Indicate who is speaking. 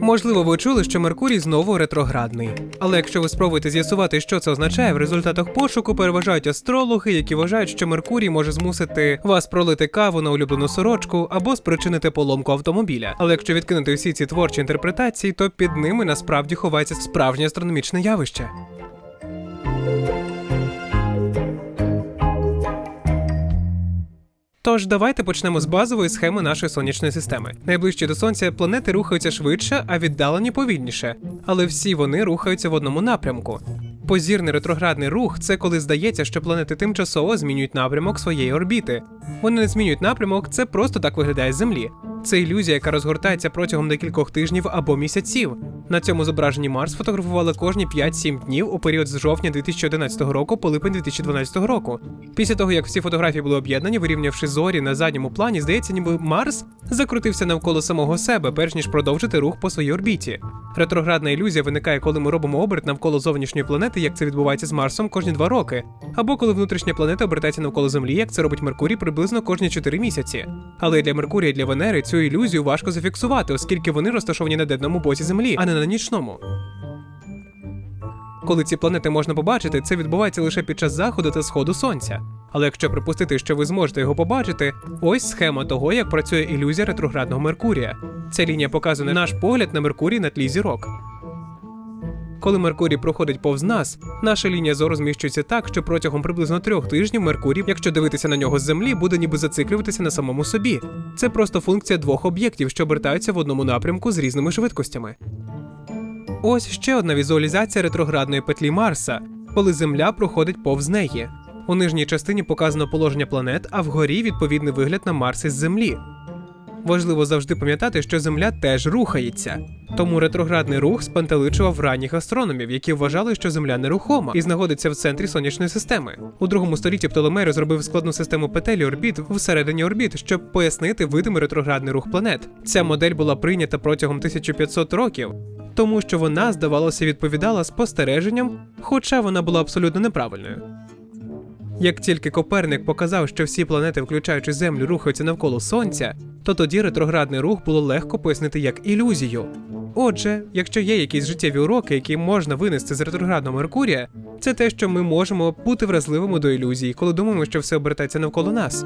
Speaker 1: Можливо, ви чули, що Меркурій знову ретроградний. Але якщо ви спробуєте з'ясувати, що це означає, в результатах пошуку переважають астрологи, які вважають, що Меркурій може змусити вас пролити каву на улюблену сорочку або спричинити поломку автомобіля. Але якщо відкинути всі ці творчі інтерпретації, то під ними насправді ховається справжнє астрономічне явище. Тож давайте почнемо з базової схеми нашої сонячної системи. Найближчі до сонця планети рухаються швидше, а віддалені повільніше, але всі вони рухаються в одному напрямку. Позірний ретроградний рух це коли здається, що планети тимчасово змінюють напрямок своєї орбіти. Вони не змінюють напрямок, це просто так виглядає з Землі. Це ілюзія, яка розгортається протягом декількох тижнів або місяців. На цьому зображенні Марс фотографували кожні 5-7 днів у період з жовтня 2011 року по липень 2012 року. Після того, як всі фотографії були об'єднані, вирівнявши зорі на задньому плані, здається, ніби Марс закрутився навколо самого себе, перш ніж продовжити рух по своїй орбіті. Ретроградна ілюзія виникає, коли ми робимо оберт навколо зовнішньої планети, як це відбувається з Марсом кожні два роки, або коли внутрішня планета обертається навколо Землі, як це робить Меркурій приблизно кожні 4 місяці. Але для Меркурія і для Венери цю ілюзію важко зафіксувати, оскільки вони розташовані на денному боці Землі, а не на нічному. Коли ці планети можна побачити, це відбувається лише під час заходу та сходу сонця. Але якщо припустити, що ви зможете його побачити, ось схема того, як працює ілюзія ретроградного Меркурія. Ця лінія показує наш погляд на Меркурій на тлі зірок. Коли Меркурій проходить повз нас, наша лінія зору зміщується так, що протягом приблизно трьох тижнів Меркурій, якщо дивитися на нього з землі, буде ніби зациклюватися на самому собі. Це просто функція двох об'єктів, що обертаються в одному напрямку з різними швидкостями. Ось ще одна візуалізація ретроградної петлі Марса, коли Земля проходить повз неї. У нижній частині показано положення планет, а вгорі відповідний вигляд на Марс із Землі. Важливо завжди пам'ятати, що Земля теж рухається. Тому ретроградний рух спантеличував ранніх астрономів, які вважали, що Земля нерухома і знаходиться в центрі сонячної системи. У другому столітті Птолемей розробив складну систему петель і орбіт всередині орбіт, щоб пояснити видимий ретроградний рух планет. Ця модель була прийнята протягом 1500 років, тому що вона, здавалося, відповідала спостереженням, хоча вона була абсолютно неправильною. Як тільки Коперник показав, що всі планети, включаючи Землю, рухаються навколо Сонця, то тоді ретроградний рух було легко пояснити як ілюзію. Отже, якщо є якісь життєві уроки, які можна винести з ретроградного Меркурія, це те, що ми можемо бути вразливими до ілюзій, коли думаємо, що все обертається навколо нас.